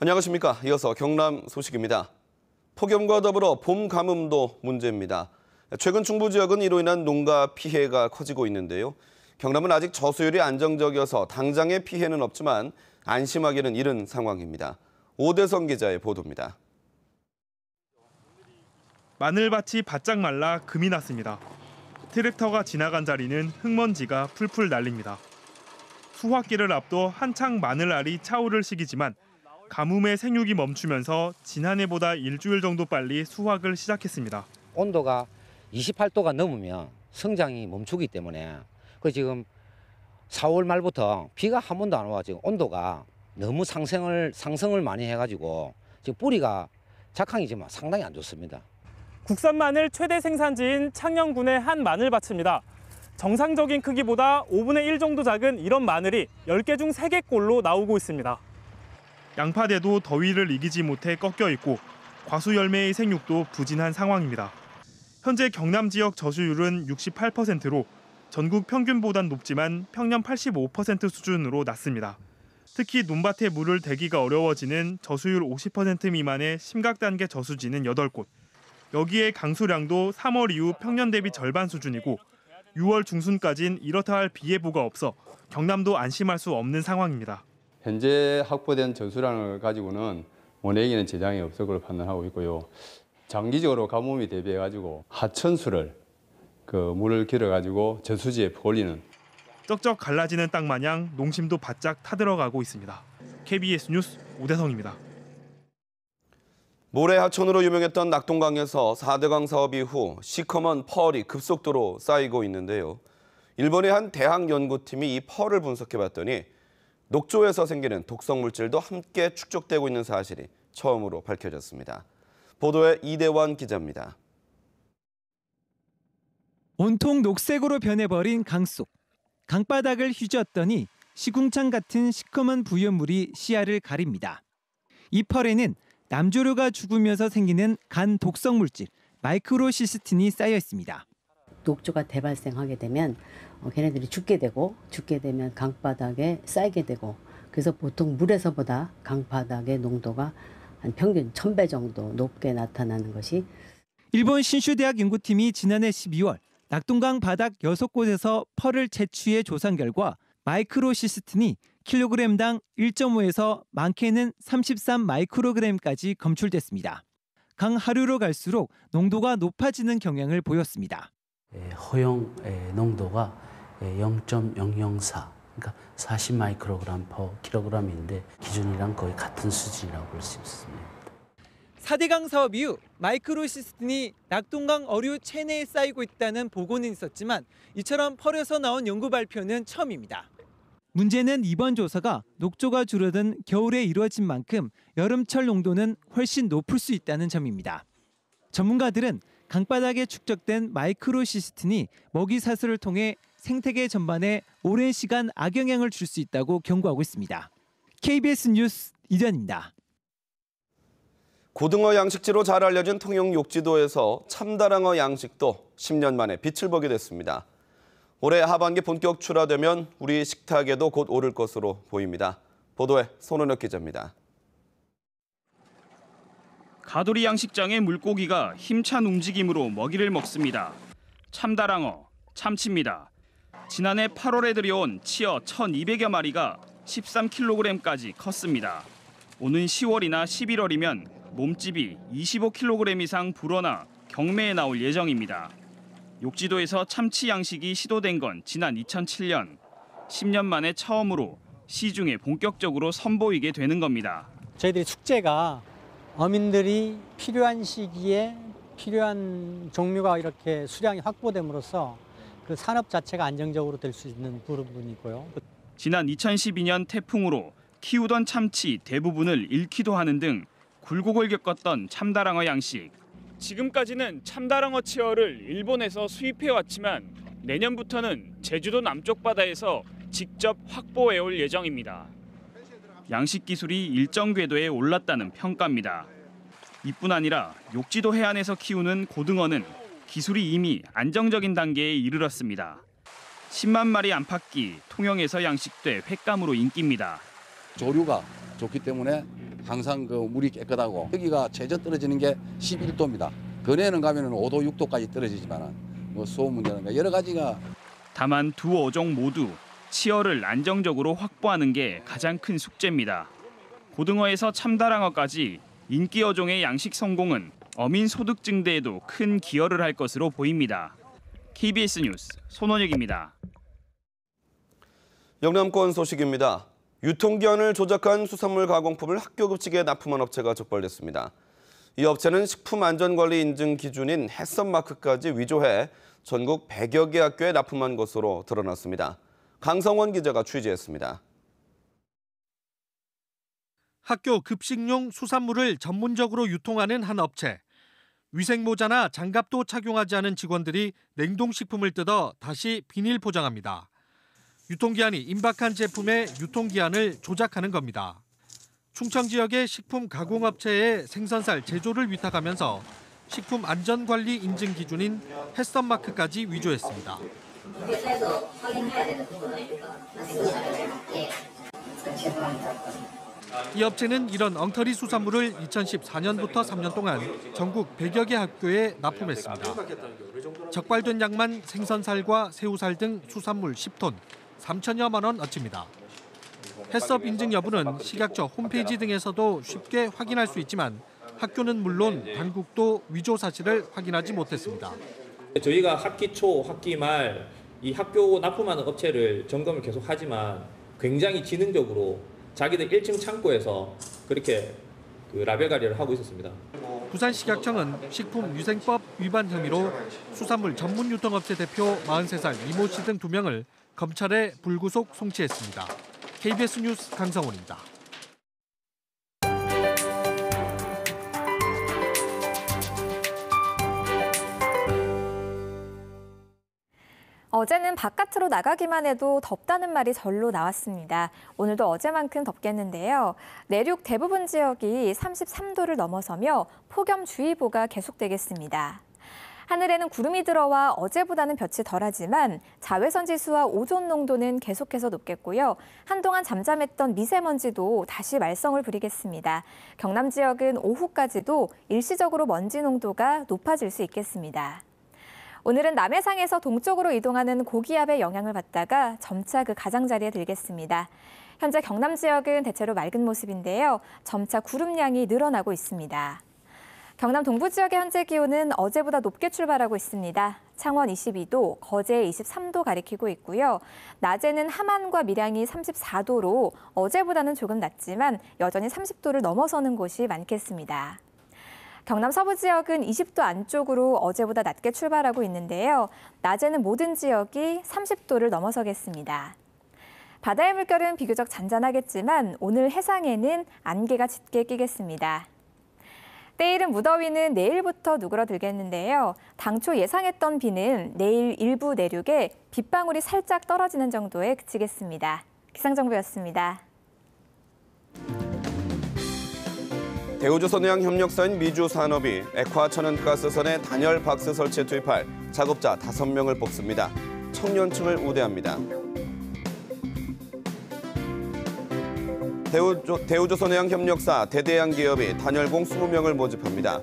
안녕하십니까. 이어서 경남 소식입니다. 폭염과 더불어 봄 가뭄도 문제입니다. 최근 중부 지역은 이로 인한 농가 피해가 커지고 있는데요. 경남은 아직 저수율이 안정적이어서 당장의 피해는 없지만 안심하기는 이른 상황입니다. 오대성 기자의 보도입니다. 마늘밭이 바짝 말라 금이 났습니다. 트랙터가 지나간 자리는 흙먼지가 풀풀 날립니다. 수확기를 앞둬 한창 마늘알이 차오를 시기지만 가뭄의 생육이 멈추면서 지난해보다 일주일 정도 빨리 수확을 시작했습니다. 온도가 28도가 넘으면 성장이 멈추기 때문에 그 지금 4월 말부터 비가 한 번도 안 와 지금 온도가 너무 상승을 상승을 많이 해가지고 지금 뿌리가 작황이 지금 상당히 안 좋습니다. 국산 마늘 최대 생산지인 창녕군의 한 마늘 밭입니다. 정상적인 크기보다 5분의 1 정도 작은 이런 마늘이 10개 중 3개꼴로 나오고 있습니다. 양파대도 더위를 이기지 못해 꺾여 있고 과수 열매의 생육도 부진한 상황입니다. 현재 경남 지역 저수율은 68%로 전국 평균보단 높지만 평년 85% 수준으로 낮습니다. 특히 논밭에 물을 대기가 어려워지는 저수율 50% 미만의 심각 단계 저수지는 8곳. 여기에 강수량도 3월 이후 평년 대비 절반 수준이고 6월 중순까진 이렇다 할 비 예보가 없어 경남도 안심할 수 없는 상황입니다. 현재 확보된 저수량을 가지고는 원액에는 재장이 없을 걸로 판단하고 있고요. 장기적으로 가뭄이 대비해 가지고 하천수를 그 물을 길어 가지고 저수지에 올리는 쩍쩍 갈라지는 땅 마냥 농심도 바짝 타들어가고 있습니다. KBS 뉴스 오대성입니다. 모래 하천으로 유명했던 낙동강에서 4대강 사업 이후 시커먼 펄이 급속도로 쌓이고 있는데요. 일본의 한 대학 연구팀이 이 펄을 분석해봤더니 녹조에서 생기는 독성 물질도 함께 축적되고 있는 사실이 처음으로 밝혀졌습니다. 보도에 이대원 기자입니다. 온통 녹색으로 변해버린 강속. 강바닥을 휘저었더니 시궁창 같은 시커먼 부연물이 시야를 가립니다. 이 펄에는 남조류가 죽으면서 생기는 간 독성 물질 마이크로시스틴이 쌓여 있습니다. 녹조가 대발생하게 되면 어, 걔네들이 죽게 되고 죽게 되면 강바닥에 쌓이게 되고 그래서 보통 물에서보다 강바닥의 농도가 한 평균 1000배 정도 높게 나타나는 것이 일본 신슈대학 연구팀이 지난해 12월 낙동강 바닥 6곳에서 펄을 채취해 조사한 결과 마이크로시스틴이 킬로그램당 1.5에서 많게는 33 마이크로그램까지 검출됐습니다. 강 하류로 갈수록 농도가 높아지는 경향을 보였습니다. 예, 허용 예, 농도가 0.004 그러니까 40 마이크로그램 퍼 킬로그램인데 기준이랑 거의 같은 수준이라고 볼 수 있습니다. 4대강 사업 이후 마이크로시스틴이 낙동강 어류 체내에 쌓이고 있다는 보고는 있었지만 이처럼 펄에서 나온 연구 발표는 처음입니다. 문제는 이번 조사가 녹조가 줄어든 겨울에 이루어진 만큼 여름철 농도는 훨씬 높을 수 있다는 점입니다. 전문가들은 강바닥에 축적된 마이크로시스틴이 먹이 사슬을 통해 생태계 전반에 오랜 시간 악영향을 줄 수 있다고 경고하고 있습니다. KBS 뉴스 이전입니다. 고등어 양식지로 잘 알려진 통영 욕지도에서 참다랑어 양식도 10년 만에 빛을 보게 됐습니다. 올해 하반기 본격 출하되면 우리 식탁에도 곧 오를 것으로 보입니다. 보도에 손은혁 기자입니다. 가돌이 양식장의 물고기가 힘찬 움직임으로 먹이를 먹습니다. 참다랑어, 참치입니다. 지난해 8월에 들여온 치어 1,200여 마리가 13kg까지 컸습니다. 오는 10월이나 11월이면 몸집이 25kg 이상 불어나 경매에 나올 예정입니다. 욕지도에서 참치 양식이 시도된 건 지난 2007년. 10년 만에 처음으로 시중에 본격적으로 선보이게 되는 겁니다. 저희들이 축제가 어민들이 필요한 시기에 필요한 종류가 이렇게 수량이 확보됨으로써 그 산업 자체가 안정적으로 될 수 있는 부분이고요. 지난 2012년 태풍으로 키우던 참치 대부분을 잃기도 하는 등 굴곡을 겪었던 참다랑어 양식. 지금까지는 참다랑어 치어를 일본에서 수입해 왔지만 내년부터는 제주도 남쪽 바다에서 직접 확보해 올 예정입니다. 양식 기술이 일정 궤도에 올랐다는 평가입니다. 이뿐 아니라 욕지도 해안에서 키우는 고등어는 기술이 이미 안정적인 단계에 이르렀습니다. 10만 마리 안팎이 통영에서 양식돼 횟감으로 인기입니다. 조류가 좋기 때문에 항상 그 물이 깨끗하고 여기가 최저 떨어지는 게 11도입니다. 근해는 가면은 5도, 6도까지 떨어지지만은 뭐 수온 문제라든가 여러 가지가 다만 두 어종 모두 치어를 안정적으로 확보하는 게 가장 큰 숙제입니다. 고등어에서 참다랑어까지 인기 어종의 양식 성공은 어민 소득 증대에도 큰 기여를 할 것으로 보입니다. KBS 뉴스 손원혁입니다. 영남권 소식입니다. 유통기한을 조작한 수산물 가공품을 학교 급식에 납품한 업체가 적발됐습니다. 이 업체는 식품안전관리 인증 기준인 햇선마크까지 위조해 전국 100여 개 학교에 납품한 것으로 드러났습니다. 강성원 기자가 취재했습니다. 학교 급식용 수산물을 전문적으로 유통하는 한 업체. 위생모자나 장갑도 착용하지 않은 직원들이 냉동식품을 뜯어 다시 비닐 포장합니다. 유통기한이 임박한 제품의 유통기한을 조작하는 겁니다. 충청 지역의 식품 가공업체에 생선살 제조를 위탁하면서 식품 안전관리 인증 기준인 햇선마크까지 위조했습니다. 이 업체는 이런 엉터리 수산물을 2014년부터 3년 동안 전국 100여 개 학교에 납품했습니다. 적발된 양만 생선살과 새우살 등 수산물 10톤, 3천여만 원 어치입니다. 햇섭 인증 여부는 식약처 홈페이지 등에서도 쉽게 확인할 수 있지만 학교는 물론 당국도 위조 사실을 확인하지 못했습니다. 저희가 학기 초, 학기 말 이 학교 납품하는 업체를 점검을 계속 하지만 굉장히 지능적으로 자기들 1층 창고에서 그렇게 그 라벨 관리를 하고 있었습니다. 부산식약청은 식품위생법 위반 혐의로 수산물 전문 유통업체 대표 43살 이모 씨등두 명을 검찰에 불구속 송치했습니다. KBS 뉴스 강성훈입니다. 어제는 바깥으로 나가기만 해도 덥다는 말이 절로 나왔습니다. 오늘도 어제만큼 덥겠는데요. 내륙 대부분 지역이 33도를 넘어서며 폭염주의보가 계속되겠습니다. 하늘에는 구름이 들어와 어제보다는 볕이 덜하지만 자외선 지수와 오존 농도는 계속해서 높겠고요. 한동안 잠잠했던 미세먼지도 다시 말썽을 부리겠습니다. 경남 지역은 오후까지도 일시적으로 먼지 농도가 높아질 수 있겠습니다. 오늘은 남해상에서 동쪽으로 이동하는 고기압의 영향을 받다가 점차 그 가장자리에 들겠습니다. 현재 경남 지역은 대체로 맑은 모습인데요. 점차 구름량이 늘어나고 있습니다. 경남 동부 지역의 현재 기온은 어제보다 높게 출발하고 있습니다. 창원 22도, 거제 23도 가리키고 있고요. 낮에는 함안과 밀양이 34도로 어제보다는 조금 낮지만 여전히 30도를 넘어서는 곳이 많겠습니다. 경남 서부 지역은 20도 안쪽으로 어제보다 낮게 출발하고 있는데요. 낮에는 모든 지역이 30도를 넘어서겠습니다. 바다의 물결은 비교적 잔잔하겠지만 오늘 해상에는 안개가 짙게 끼겠습니다. 때이른 무더위는 내일부터 누그러들겠는데요. 당초 예상했던 비는 내일 일부 내륙에 빗방울이 살짝 떨어지는 정도에 그치겠습니다. 기상정보였습니다. 대우조선해양 협력사인 미주산업이 액화천연가스선에 단열 박스 설치에 투입할 작업자 5명을 뽑습니다. 청년층을 우대합니다. 대우조, 대우조선해양 협력사 대대양 기업이 단열공 20명을 모집합니다.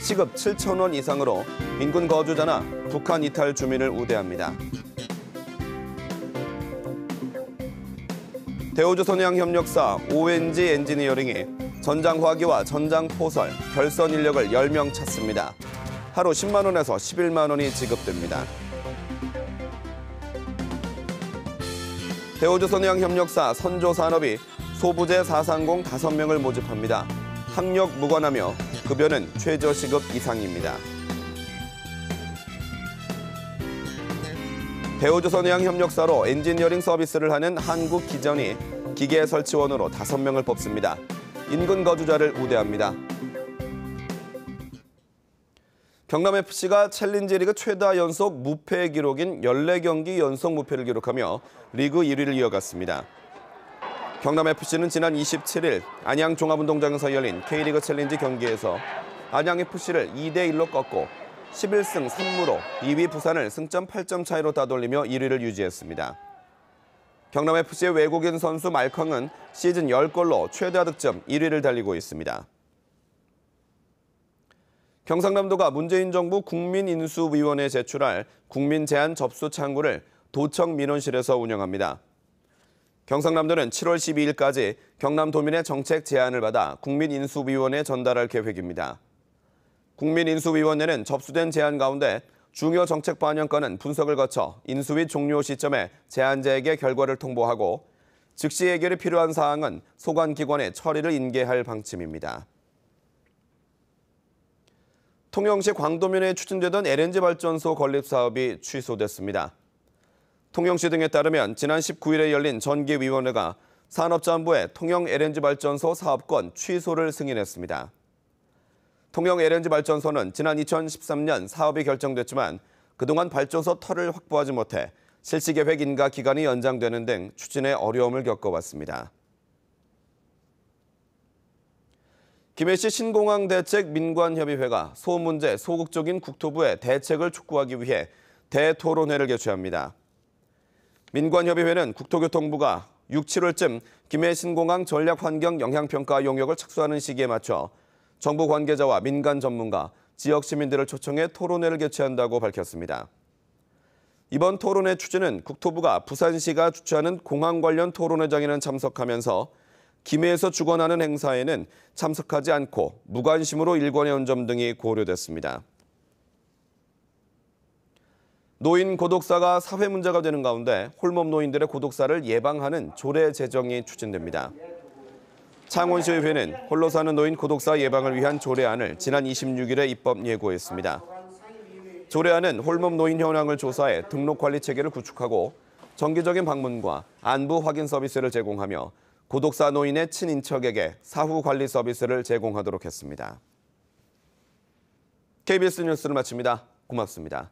시급 7천 원 이상으로 인근 거주자나 북한 이탈 주민을 우대합니다. 대우조선해양 협력사 ONG 엔지니어링이 전장 화기와 전장 포설, 결선 인력을 10명 찾습니다. 하루 10만 원에서 11만 원이 지급됩니다. 대우조선해양 협력사 선조산업이 소부재 430 5명을 모집합니다. 학력 무관하며 급여는 최저시급 이상입니다. 대우조선해양 협력사로 엔지니어링 서비스를 하는 한국기전이 기계 설치원으로 5명을 뽑습니다. 인근 거주자를 우대합니다. 경남FC가 챌린지 리그 최다 연속 무패 기록인 14경기 연속 무패를 기록하며 리그 1위를 이어갔습니다. 경남FC는 지난 27일 안양 종합운동장에서 열린 K리그 챌린지 경기에서 안양FC를 2대1로 꺾고 11승 3무로 2위 부산을 승점 8점 차이로 따돌리며 1위를 유지했습니다. 경남FC의 외국인 선수 말컹은 시즌 10골로 최다 득점 1위를 달리고 있습니다. 경상남도가 문재인 정부 국민인수위원회에 제출할 국민 제안 접수 창구를 도청 민원실에서 운영합니다. 경상남도는 7월 12일까지 경남도민의 정책 제안을 받아 국민인수위원회에 전달할 계획입니다. 국민인수위원회는 접수된 제안 가운데 중요 정책 반영권은 분석을 거쳐 인수위 종료 시점에 제안자에게 결과를 통보하고 즉시 해결이 필요한 사항은 소관기관에 처리를 인계할 방침입니다. 통영시 광도면에 추진되던 LNG 발전소 건립 사업이 취소됐습니다. 통영시 등에 따르면 지난 19일에 열린 전기위원회가 산업자원부에 통영 LNG 발전소 사업권 취소를 승인했습니다. 통영 LNG 발전소는 지난 2013년 사업이 결정됐지만 그동안 발전소 터를 확보하지 못해 실시 계획 인가 기간이 연장되는 등 추진에 어려움을 겪어왔습니다. 김해시 신공항 대책 민관협의회가 소 문제 소극적인 국토부의 대책을 촉구하기 위해 대토론회를 개최합니다. 민관협의회는 국토교통부가 6, 7월쯤 김해 신공항 전략환경 영향평가 용역을 착수하는 시기에 맞춰 정부 관계자와 민간 전문가, 지역 시민들을 초청해 토론회를 개최한다고 밝혔습니다. 이번 토론회 취지는 국토부가 부산시가 주최하는 공항 관련 토론회장에는 참석하면서 김해에서 주관하는 행사에는 참석하지 않고 무관심으로 일관해온 점 등이 고려됐습니다. 노인 고독사가 사회 문제가 되는 가운데 홀몸 노인들의 고독사를 예방하는 조례 제정이 추진됩니다. 창원시의회는 홀로 사는 노인 고독사 예방을 위한 조례안을 지난 26일에 입법 예고했습니다. 조례안은 홀몸 노인 현황을 조사해 등록 관리 체계를 구축하고 정기적인 방문과 안부 확인 서비스를 제공하며 고독사 노인의 친인척에게 사후 관리 서비스를 제공하도록 했습니다. KBS 뉴스를 마칩니다. 고맙습니다.